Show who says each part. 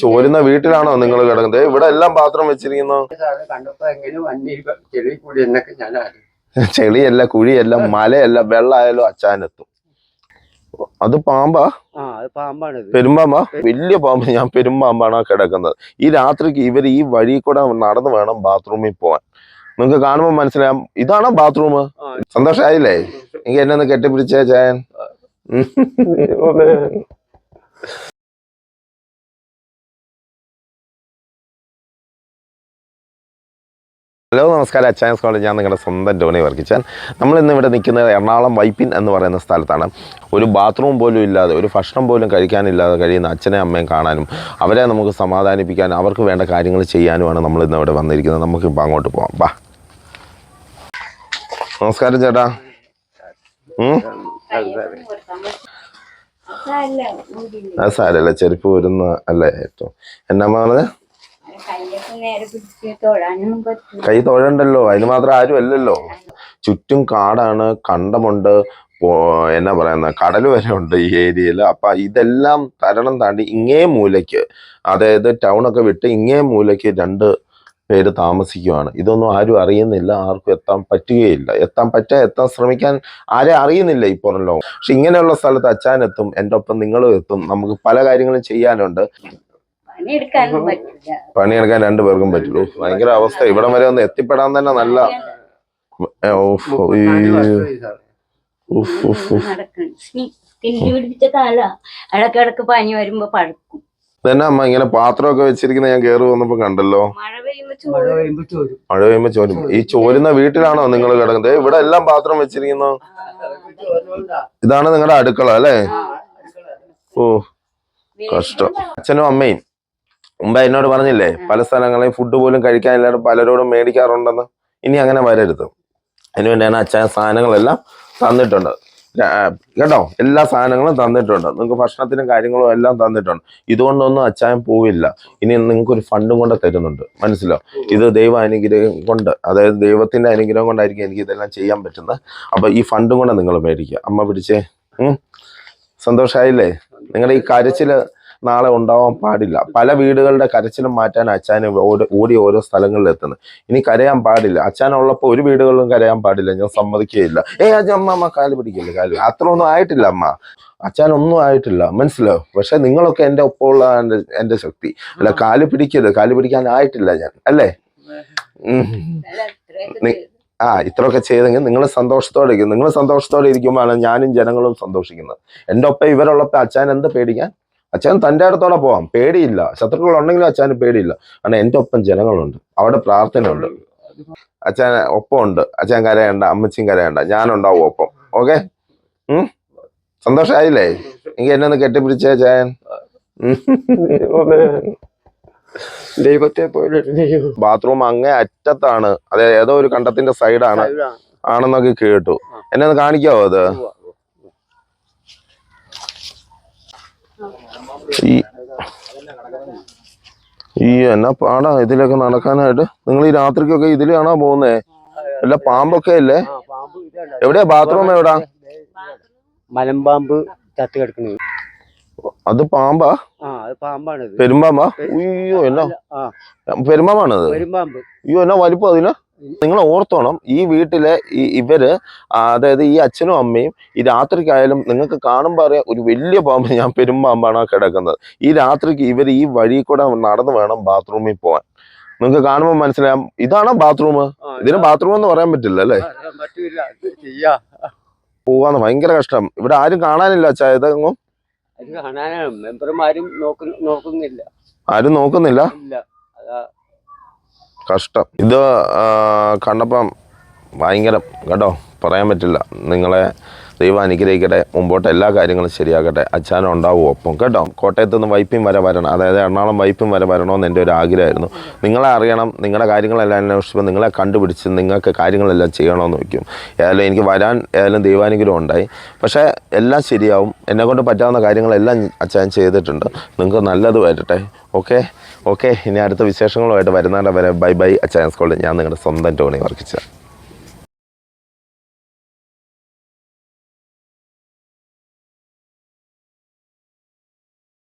Speaker 1: ചോരുന്ന വീട്ടിലാണോ നിങ്ങൾ കിടക്കുന്നത്? ഇവിടെ എല്ലാം പാത്രം വെച്ചിരിക്കുന്നു. ചെളിയല്ല കുഴിയല്ല മലയല്ല വെള്ളമായാലും അച്ചാനെത്തും. അത് പാമ്പാ? പെരുമ്പാമ്പാ? വലിയ പാമ്പ് ഞാൻ പെരുമ്പാമ്പാണ് കിടക്കുന്നത്. ഈ രാത്രിക്ക് ഇവർ ഈ വഴി കൂടെ നടന്നു വേണം ബാത്റൂമിൽ പോവാൻ. നിങ്ങൾക്ക് കാണുമ്പോൾ മനസ്സിലാവും ഇതാണോ ബാത്റൂം?
Speaker 2: സന്തോഷായില്ലേ?
Speaker 1: സന്തോഷമായില്ലേ എനിക്ക് എന്നെ ഒന്ന് കെട്ടിപ്പിടിച്ചേ ചായൻ ഹലോ നമസ്കാരം. അച്ചായൻസ് കോളേജ് ഞാൻ നിങ്ങളുടെ സ്വന്തം ടോണി വർക്കിച്ചാൻ നമ്മൾ ഇന്ന് ഇവിടെ നിൽക്കുന്നത് എറണാകുളം വൈപ്പിൻ എന്ന് പറയുന്ന സ്ഥലത്താണ്. ഒരു ബാത്റൂം പോലും ഇല്ലാതെ ഒരു ഭക്ഷണം പോലും കഴിക്കാനില്ലാതെ കഴിയുന്ന അച്ഛനെയും അമ്മയും കാണാനും അവരെ നമുക്ക് സമാധാനിപ്പിക്കാനും അവർക്ക് വേണ്ട കാര്യങ്ങൾ ചെയ്യാനുമാണ് നമ്മൾ ഇന്ന് ഇവിടെ വന്നിരിക്കുന്നത്. നമുക്കിപ്പോൾ അങ്ങോട്ട് പോകാം ബാ നമസ്കാരം ചേട്ടാ. സാരല്ല ചെരുപ്പ് വരുന്ന അല്ലേ ഏറ്റവും. എന്നാ പറഞ്ഞത്?
Speaker 3: നേരെ
Speaker 1: കൈ തൊഴണ്ടല്ലോ അതിന് മാത്രം ആരും അല്ലല്ലോ. ചുറ്റും കാടാണ് കണ്ടമുണ്ട് എന്നാ പറയുന്ന കടൽ വരെ ഉണ്ട് ഈ ഏരിയയിൽ അപ്പൊ ഇതെല്ലാം തരണം താണ്ടി ഇങ്ങേ മൂലയ്ക്ക് അതായത് ടൗൺ ഒക്കെ വിട്ട് ഇങ്ങേ മൂലയ്ക്ക് രണ്ട് പേര് താമസിക്കുവാണ്. ഇതൊന്നും ആരും അറിയുന്നില്ല ആർക്കും എത്താൻ പറ്റുകയില്ല. എത്താൻ പറ്റാ എത്താൻ ശ്രമിക്കാൻ ആരെ അറിയുന്നില്ല ഈ പുറം ലോകം. പക്ഷെ ഇങ്ങനെയുള്ള സ്ഥലത്ത് അച്ഛനെത്തും എന്റെ ഒപ്പം നിങ്ങളും എത്തും. നമുക്ക് പല കാര്യങ്ങളും ചെയ്യാനുണ്ട്.
Speaker 3: പണിയെടുക്കാനും പറ്റില്ല.
Speaker 1: പണിയെടുക്കാൻ രണ്ടുപേർക്കും പറ്റുള്ളൂ. ഭയങ്കര അവസ്ഥ. ഇവിടം വരെ ഒന്ന് എത്തിപ്പെടാൻ തന്നെ നല്ല
Speaker 3: പിടിപ്പിച്ച കാല. പനി വരുമ്പോ പഴക്കും.
Speaker 1: അമ്മ ഇങ്ങനെ പാത്രമൊക്കെ വെച്ചിരിക്കുന്ന ഞാൻ കേറി വന്നപ്പോ കണ്ടല്ലോ.
Speaker 3: മഴ പെയ്യുമ്പോ
Speaker 2: ചോരും.
Speaker 1: ഈ ചോരുന്ന വീട്ടിലാണോ നിങ്ങൾ കിടക്കുന്നത്? ഇവിടെ എല്ലാം പാത്രം വെച്ചിരിക്കുന്നു. ഇതാണ് നിങ്ങളുടെ അടുക്കള അല്ലേ? ഓ കഷ്ടം. അച്ഛനും അമ്മയും. മുമ്പ് എന്നോട് പറഞ്ഞില്ലേ പല സ്ഥലങ്ങളിൽ ഫുഡ് പോലും കഴിക്കാൻ എല്ലാവരും പലരോടും മേടിക്കാറുണ്ടെന്ന്. ഇനി അങ്ങനെ വരരുത്. അതിനുവേണ്ടിയാണ് അച്ഛൻ സാധനങ്ങളെല്ലാം തന്നിട്ടുണ്ട്. കേട്ടോ? എല്ലാ സാധനങ്ങളും തന്നിട്ടുണ്ട്. നിങ്ങൾക്ക് ഭക്ഷണത്തിനും കാര്യങ്ങളും എല്ലാം തന്നിട്ടുണ്ട്. ഇതുകൊണ്ടൊന്നും അച്ചായൻ പോവില്ല. ഇനി നിങ്ങൾക്കൊരു ഫണ്ടും കൊണ്ട് തരുന്നുണ്ട്. മനസ്സിലോ? ഇത് ദൈവ അനുഗ്രഹം കൊണ്ട് അതായത് ദൈവത്തിന്റെ അനുഗ്രഹം കൊണ്ടായിരിക്കും എനിക്ക് ഇതെല്ലാം ചെയ്യാൻ പറ്റുന്നത്. അപ്പൊ ഈ ഫണ്ടും കൊണ്ട് നിങ്ങൾ മേടിക്കുക. അമ്മ പിടിച്ചേ. സന്തോഷായില്ലേ? നിങ്ങളുടെ ഈ കരച്ചിൽ നാളെ ഉണ്ടാവാൻ പാടില്ല. പല വീടുകളുടെ കരച്ചിലും മാറ്റാൻ അച്ഛൻ ഓടി- ഓരോ സ്ഥലങ്ങളിൽ എത്തുന്നത്. ഇനി കരയാൻ പാടില്ല. അച്ഛനുള്ളപ്പോൾ ഒരു വീടുകളിലും കരയാൻ പാടില്ല. ഞാൻ സമ്മതിക്കുകയില്ല. ഏ അമ്മ അമ്മ കാൽ പിടിക്കില്ല കാൽ അത്ര ഒന്നും ആയിട്ടില്ല അമ്മ. അച്ഛനൊന്നും ആയിട്ടില്ല. മനസ്സിലാവും പക്ഷെ നിങ്ങളൊക്കെ എന്റെ ഒപ്പമുള്ള എന്റെ ശക്തി. അല്ല കാൽ പിടിക്കരുത്. കാൽ പിടിക്കാൻ ആയിട്ടില്ല ഞാൻ. അല്ലേ. ആ ഇത്രയൊക്കെ ചെയ്തെങ്കിൽ നിങ്ങൾ സന്തോഷത്തോടെ ഇരിക്കും. നിങ്ങൾ സന്തോഷത്തോടെ ഇരിക്കുമ്പോഴാണ് ഞാനും ജനങ്ങളും സന്തോഷിക്കുന്നത്. എന്റെ ഒപ്പം ഇവരുള്ളപ്പോൾ അച്ഛൻ എന്ത് പേടിക്കാൻ? അച്ഛൻ തന്റെ അടുത്തോടെ പോവാം. പേടിയില്ല. ശത്രുക്കൾ ഉണ്ടെങ്കിലും അച്ഛന് പേടിയില്ല. കാരണം എന്റെ ഒപ്പം ജനങ്ങളുണ്ട്. അവിടെ പ്രാർത്ഥനയുണ്ട്. അച്ഛൻ ഒപ്പം ഉണ്ട് അച്ഛൻ കരയണ്ട അമ്മച്ചിയും കരയണ്ട. ഞാനുണ്ടാവും ഒപ്പം. ഓക്കെ? സന്തോഷമായില്ലേ എനിക്ക് എന്നെ ഒന്ന് കെട്ടിപ്പിടിച്ചേ ചായൻ
Speaker 2: ദൈവത്തെ പോലെ
Speaker 1: ബാത്റൂം അങ്ങേ അറ്റത്താണ്. അതെ ഏതോ ഒരു കണ്ടത്തിന്റെ സൈഡാണ്. ആണെന്നൊക്കെ കേട്ടു. എന്നെ ഒന്ന് കാണിക്കാവോ അത്? ഈ ഈ എന്നാ പാടാ ഇതിലൊക്കെ നടക്കാനായിട്ട്. നിങ്ങൾ ഈ രാത്രിക്കൊക്കെ ഇതിലാണോ പോകുന്നേ? അല്ല പാമ്പൊക്കെ അല്ലേ. എവിടെയാ? ബാത്റൂം എവിടാ?
Speaker 2: മലമ്പാമ്പ് ചത്ത് കിടക്കുന്നത്.
Speaker 1: അത് പാമ്പാ?
Speaker 2: പാമ്പാണിത്.
Speaker 1: പെരുമ്പാമ്പാ? അയ്യോ എന്നാ? പെരുമ്പാമ്പാണത്?
Speaker 2: പെരുമ്പാമ്പ്.
Speaker 1: അയ്യോ എന്നാ വലിപ്പം അതിന്? നിങ്ങൾ ഓർത്തോണം ഈ വീട്ടിലെ ഈ ഇവർ അതായത് ഈ അച്ഛനും അമ്മയും ഈ രാത്രിക്കായാലും നിങ്ങൾക്ക് കാണുമ്പോൾ അറിയാം ഒരു വലിയ പാമ്പ് ഞാൻ പെരുമ്പാമ്പാണ് കിടക്കുന്നത്. ഈ രാത്രിക്ക് ഇവർ ഈ വഴി കൂടെ നടന്നു വേണം ബാത്റൂമിൽ പോവാൻ. നിങ്ങൾക്ക് കാണുമ്പോൾ മനസ്സിലാവും ഇതാണോ ബാത്റൂം ഇതിന് ബാത്റൂം എന്ന് പറയാൻ പറ്റില്ല അല്ലേ? പോവാന്ന് ഭയങ്കര കഷ്ടം. ഇവിടെ ആരും കാണാനില്ല അച്ഛാ ഇതെങ്ങും?
Speaker 2: അത് കാണാനാണ് മെമ്പർമാരും നോക്കുന്നില്ല.
Speaker 1: ആരും നോക്കുന്നില്ല?
Speaker 2: ഇല്ല. അതാ.
Speaker 1: കഷ്ടം. ഇത് കണ്ടപ്പം ഭയങ്കരം. കേട്ടോ പറയാൻ പറ്റില്ല. നിങ്ങളെ ദൈവം അനുഗ്രഹിക്കട്ടെ. മുമ്പോട്ട് എല്ലാ കാര്യങ്ങളും ശരിയാകട്ടെ. അച്ഛനും ഉണ്ടാവും ഒപ്പം. കേട്ടോ? കോട്ടയത്ത് നിന്ന് വൈപ്പും വരെ വരണം. അതായത് എറണാകുളം വൈപ്പും വരെ വരണമെന്ന് എന്റെ ഒരു ആഗ്രഹമായിരുന്നു. നിങ്ങളെ അറിയണം. നിങ്ങളുടെ കാര്യങ്ങളെല്ലാം അന്വേഷിച്ചപ്പോൾ നിങ്ങളെ കണ്ടുപിടിച്ച് നിങ്ങൾക്ക് കാര്യങ്ങളെല്ലാം ചെയ്യണമെന്ന് വയ്ക്കും. ഏതായാലും എനിക്ക് വരാൻ ഏതായാലും ദൈവാനുഗ്രഹം ഉണ്ടായി. പക്ഷേ എല്ലാം ശരിയാവും. എന്നെക്കൊണ്ട് പറ്റാവുന്ന കാര്യങ്ങളെല്ലാം അച്ഛൻ ചെയ്തിട്ടുണ്ട്. നിങ്ങൾക്ക് നല്ലത് വരട്ടെ. ഓക്കെ? ഓക്കെ. ഇനി അടുത്ത വിശേഷങ്ങളുമായിട്ട് വരുന്നവരെ വരെ ബൈ ബൈ. അച്ഛൻ സ്കൂളിൽ ഞാൻ നിങ്ങളുടെ സ്വന്തം ടോണി വർക്കിച്ച